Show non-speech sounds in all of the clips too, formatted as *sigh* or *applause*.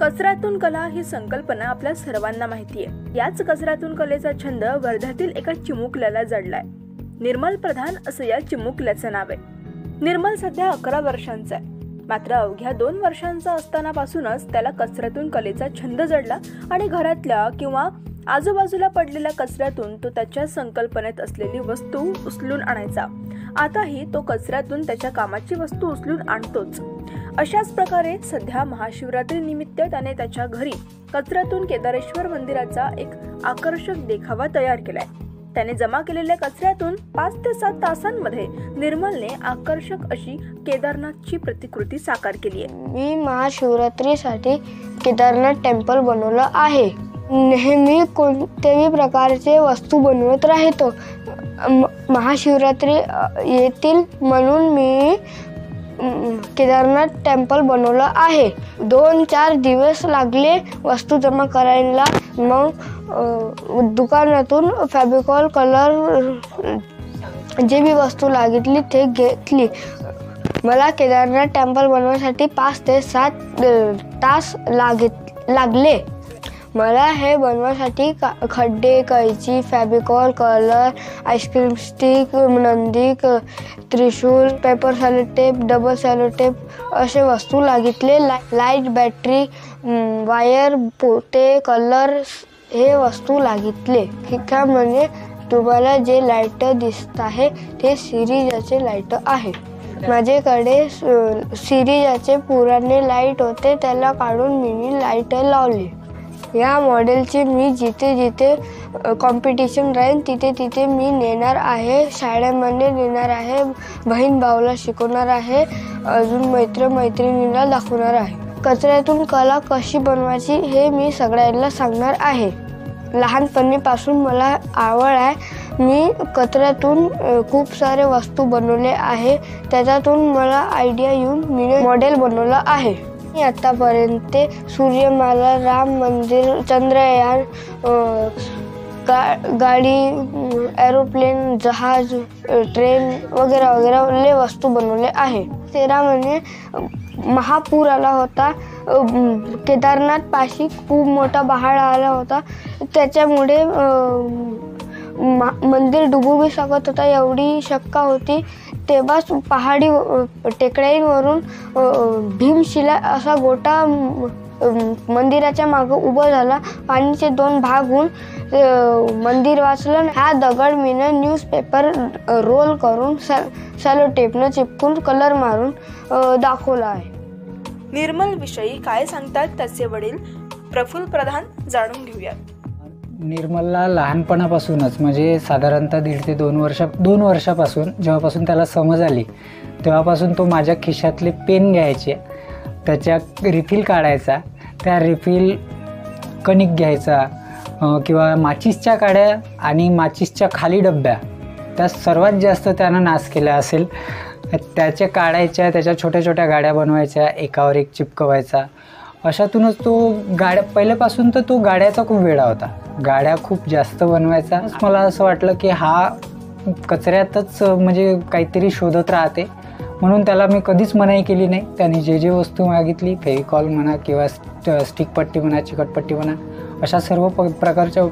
कचऱ्यातून कला ही संकल्पना आपल्या सर्वांना माहिती आहे याच कचऱ्यातून कलेचा छंद वर्ध्यातील एका चिमुकल्याला जडलाय. निर्मल प्रधान असं या चिमुकल्याचं नाव आहे. निर्मल सध्या अकरा वर्षांचा आहे. मात्र अवघ्या दोन वर्षांचा असतानापासूनच त्याला कचऱ्यातून कलेचा छंद जडला आणि घरातल्या किंवा आजूबाजूला पडलेल्या कचऱ्यातून तो त्याच्या संकल्पनेत असलेली वस्तू उचलून आणायचा. आताही तो कचऱ्यातून त्याच्या कामाची वस्तू उचलून आणतोच. अशाच प्रकारे सध्या महाशिवरात्री निमित्त त्याने त्याच्या घरी कचऱ्यातून केदारेश्वर मंदिराचा एक आकर्षक देखावा तयार केलाय. त्याने जमा केलेल्या कचऱ्यातून पाच ते सात तासांमध्ये निर्मलने आकर्षक अशी केदारनाथची प्रतिकृती साकार केली आहे मी महाशिवरात्रीसाठी केदारनाथ टेम्पल बनवलं आहे. नेहमी कोणत्याही प्रकारचे वस्तू बनवत राहतो. महाशिवरात्री येतील म्हणून मी केदारनाथ टेम्पल बनवलं आहे. दोन चार दिवस लागले वस्तू जमा करायला. मग दुकानातून फॅबिकॉल कलर जे बी वस्तू लागितली ते घेतली. मला केदारनाथ टेम्पल बनवण्यासाठी पाच ते सात तास लागित लागले. मला हे बनवायसाठी का खड्डे कैची Fevicol colour ice cream stick Nandi त्रिशूल पेपर सॅलोटेप डबल सॅलोटेप असे वस्तू लागितले. ला लाइट बॅटरी वायर पोते कलर हे वस्तू लागितले. म्हणजे तुम्हाला जे लाइट दिसत आहे ते सिरीजाचे लाइट आहे. माझ्याकडे सिरीजाचे पुराणे लाइट होते त्याला काढून मी लाइट लावली. या मॉडेलचे मी जिथे जिथे कॉम्पिटिशन राहील तिथे तिथे मी नेणार आहे. शाळेमध्ये नेणार आहे. बहीण भाऊला शिकवणार आहे. अजून मैत्र मैत्रिणीला दाखवणार आहे. कचऱ्यातून कला कशी बनवायची हे मी सगळ्यांना सांगणार आहे. लहानपणीपासून मला आवड आहे. मी कचऱ्यातून खूप सारे वस्तू बनवले आहे. त्याच्यातून मला आयडिया येऊन मी मॉडेल बनवलं आहे. मी आतापर्यंत सूर्यमाला राम मंदिर चंद्रयान गा गाडी एरोप्लेन जहाज ट्रेन वगैरे वगैरे ले वस्तू बनवले आहे. तेरा महिने महापूर आला होता. केदारनाथ पाशी खूप मोठा पहाड आला होता. त्याच्यामुळे मंदिर डुबू बी शकत होता एवढी शक्का होती. तेव्हाच पहाडी टेकड्यांवरून भीमशिला असा गोटा मंदिराच्या मागं उभं झाला पाणीचे दोन भाग होऊन मंदिर वाचलं हा दगड मीनं न्यूजपेपर रोल करून सॅलो टेपनं चिपकून कलर मारून दाखवला आहे. निर्मल विषयी काय सांगतात त्याचे वडील? प्रफुल्ल प्रधान जाणून घेऊयात. निर्मलला लहानपणापासूनच म्हणजे साधारणतः दीड ते दोन वर्षा दोन वर्षापासून जेव्हापासून त्याला समज आली तेव्हापासून तो माझ्या खिशातले पेन घ्यायचे त्याच्या रिफिल काढायचा त्या रिफिल कणिक घ्यायचा किंवा माचीसच्या काड्या आणि माचीसच्या खाली डब्या त्या सर्वात जास्त त्यानं नाश केला असेल त्याच्या काढायच्या त्याच्या छोट्या छोट्या गाड्या बनवायच्या एकावर एक चिपकवायचा अशातूनच तो गाड्या पहिल्यापासून तर तो गाड्याचा खूप वेळा होता. गाड्या खूप जास्त बनवायचा. मला असं वाटलं की हा कचऱ्यातच म्हणजे काहीतरी शोधत राहते. म्हणून त्याला मी कधीच मनाई केली नाही. त्याने जे जे वस्तू मागितली फेविकॉल म्हणा किंवा स्टिक पट्टी म्हणा चिकटपट्टी म्हणा अशा सर्व प प्रकारच्या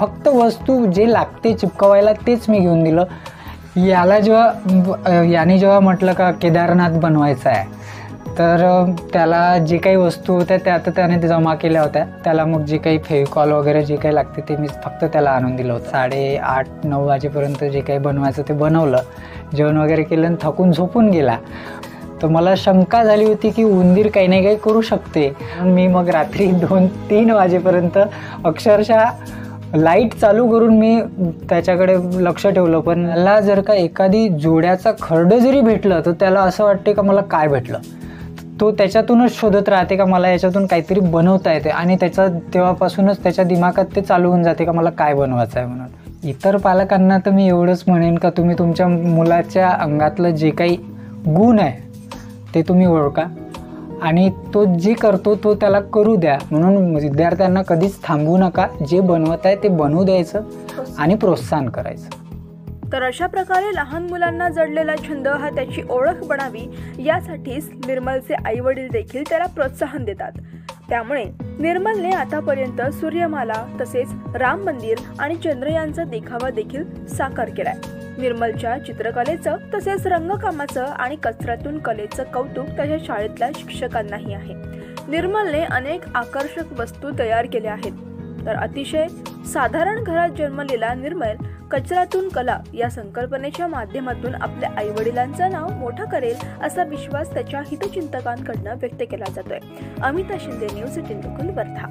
फक्त वस्तू जे लागते चिपकवायला तेच मी घेऊन दिलं. याला जेव्हा याने जेव्हा म्हटलं का केदारनाथ बनवायचं आहे तर त्याला जे काही वस्तू होत्या त्या आता त्याने जमा केल्या होत्या. त्याला मग जे काही फेविकॉल वगैरे जे काही लागते ते मी फक्त त्याला आणून दिलं होतं. साडे आठ नऊ वाजेपर्यंत जे काही बनवायचं ते बनवलं. जेवण वगैरे केलं आणि थकून झोपून गेला. तर मला शंका झाली होती की उंदीर काही नाही काही करू शकते. मी मग रात्री *laughs* दोन तीन वाजेपर्यंत अक्षरशः लाइट चालू करून मी त्याच्याकडे लक्ष ठेवलं. पण मला जर का एखादी जोड्याचा खरडं जरी भेटलं तर त्याला असं वाटते का मला काय भेटलं? तो त्याच्यातूनच शोधत राहते का मला याच्यातून काहीतरी बनवता येते? आणि त्याचा तेव्हापासूनच त्याच्या दिमागात ते चालू होऊन जाते का मला काय बनवायचं आहे म्हणून. इतर पालकांना तर मी एवढंच म्हणेन का तुम्ही तुमच्या मुलाच्या अंगातलं जे काही गुण आहे ते तुम्ही ओळखा. आणि तो जे करतो तो त्याला करू द्या. म्हणून विद्यार्थ्यांना कधीच थांबवू नका. जे बनवत आहे ते बनवू द्यायचं आणि प्रोत्साहन करायचं. तर अशा प्रकारे लहान मुलांना जडलेला छंद हा त्याची ओळख बनावी यासाठीच निर्मलचे आई वडील देखील त्याला प्रोत्साहन देतात. त्यामुळे निर्मलने आतापर्यंत सूर्यमाला तसेच राम मंदिर आणि चंद्रयानचा देखावा देखील साकार केलाय. निर्मलच्या चित्रकलेचं तसेच रंगकामाचं आणि कचऱ्यातून कलेचं कौतुक त्याच्या शाळेतल्या शिक्षकांनाही आहे. निर्मलने अनेक आकर्षक वस्तू तयार केल्या आहेत. तर अतिशय साधारण घरात जन्मलेला निर्मल कचऱ्यातून कला या संकल्पनेच्या माध्यमातून आपल्या आईवडिलांचं नाव मोठं करेल असा विश्वास त्याच्या हितचिंतकांकडनं व्यक्त केला जातोय. Amita Shinde news television Wardha